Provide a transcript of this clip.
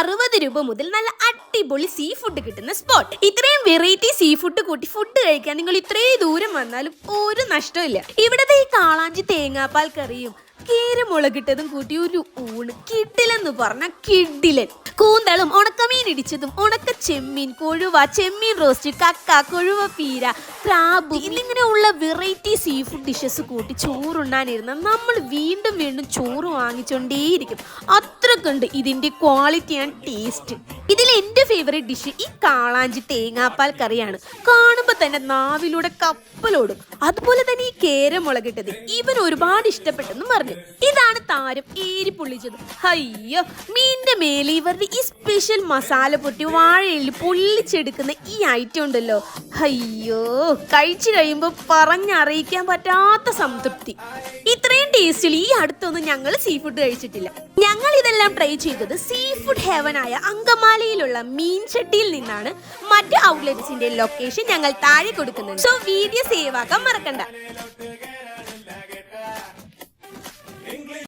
അറുപത് രൂപ മുതൽ നല്ല അടിപൊളി സീ ഫുഡ് കിട്ടുന്ന സ്പോട്ട് ഇത്രയും വെറൈറ്റി സീ ഫുഡ് കൂട്ടി ഫുഡ് കഴിക്കാൻ നിങ്ങൾ ഇത്രയും ദൂരം വന്നാലും ഒരു നഷ്ടമില്ല ഇവിടത്തെ ഈ കാളാഞ്ചി തേങ്ങാപ്പാൽ കറിയും കീരമുളകിട്ടതും കൂട്ടി ഒരു ഊണ് കിഡിലെന്ന് പറഞ്ഞ കിഡിലൻ കൂന്തളും ഉണക്കമീൻ ഇടിച്ചതും ഉണക്ക ചെമ്മീൻ കൊഴുവ ചെമ്മീൻ റോസ്റ്റ് കക്ക കൊഴുവ പീര ക്രാബ് എന്നിങ്ങനെയുള്ള വെറൈറ്റി സീ ഫുഡ് ഡിഷസ് കൂട്ടി ചോറുണ്ണാനിരുന്ന നമ്മൾ വീണ്ടും വീണ്ടും ചോറ് വാങ്ങിച്ചുകൊണ്ടേയിരിക്കും അത്രക്കുണ്ട് ഇതിന്റെ ക്വാളിറ്റി ആൻഡ് ടേസ്റ്റ് ഇതിൽ എന്റെ ഫേവറേറ്റ് ഡിഷ് ഈ കാളാഞ്ചി തേങ്ങാപ്പാൽ കറിയാണ്. കാണുമ്പോൾ തന്നെ നാവിലൂടെ കപ്പലോടും. അതുപോലെ തന്നെ ഈ കേരമുളകിട്ടത് ഇവൻ ഒരുപാട് ഇഷ്ടപ്പെട്ടെന്ന് പറഞ്ഞു. ഇതാണ് താരം ഏരി പൊള്ളിച്ചത്. അയ്യോ മീനിന്റെ മേലെ ഇവരുടെ ഈ സ്പെഷ്യൽ മസാല പൊട്ടി വാഴയിൽ പൊള്ളിച്ചെടുക്കുന്ന ഈ ഐറ്റം ഉണ്ടല്ലോ. അയ്യോ കഴിച്ചു കഴിയുമ്പോൾ പറഞ്ഞറിയിക്കാൻ പറ്റാത്ത സംതൃപ്തി. ഇത്രയും ടേസ്റ്റിൽ ഈ അടുത്തൊന്നും ഞങ്ങൾ സീ ഫുഡ് കഴിച്ചിട്ടില്ല. ഞങ്ങൾ ഇതെല്ലാം ട്രൈ ചെയ്തത് സീ ഫുഡ് ഹെവനായ അങ്കമാലിയിലുള്ള മീൻ ചട്ടിയിൽ നിന്നാണ്. മറ്റ് ഔട്ട്ലെറ്റ്സിന്റെ ലൊക്കേഷൻ ഞങ്ങൾ താഴെ കൊടുക്കുന്നത് സോ വീഡിയോ സേവ് ആക്കാൻ മറക്കണ്ട.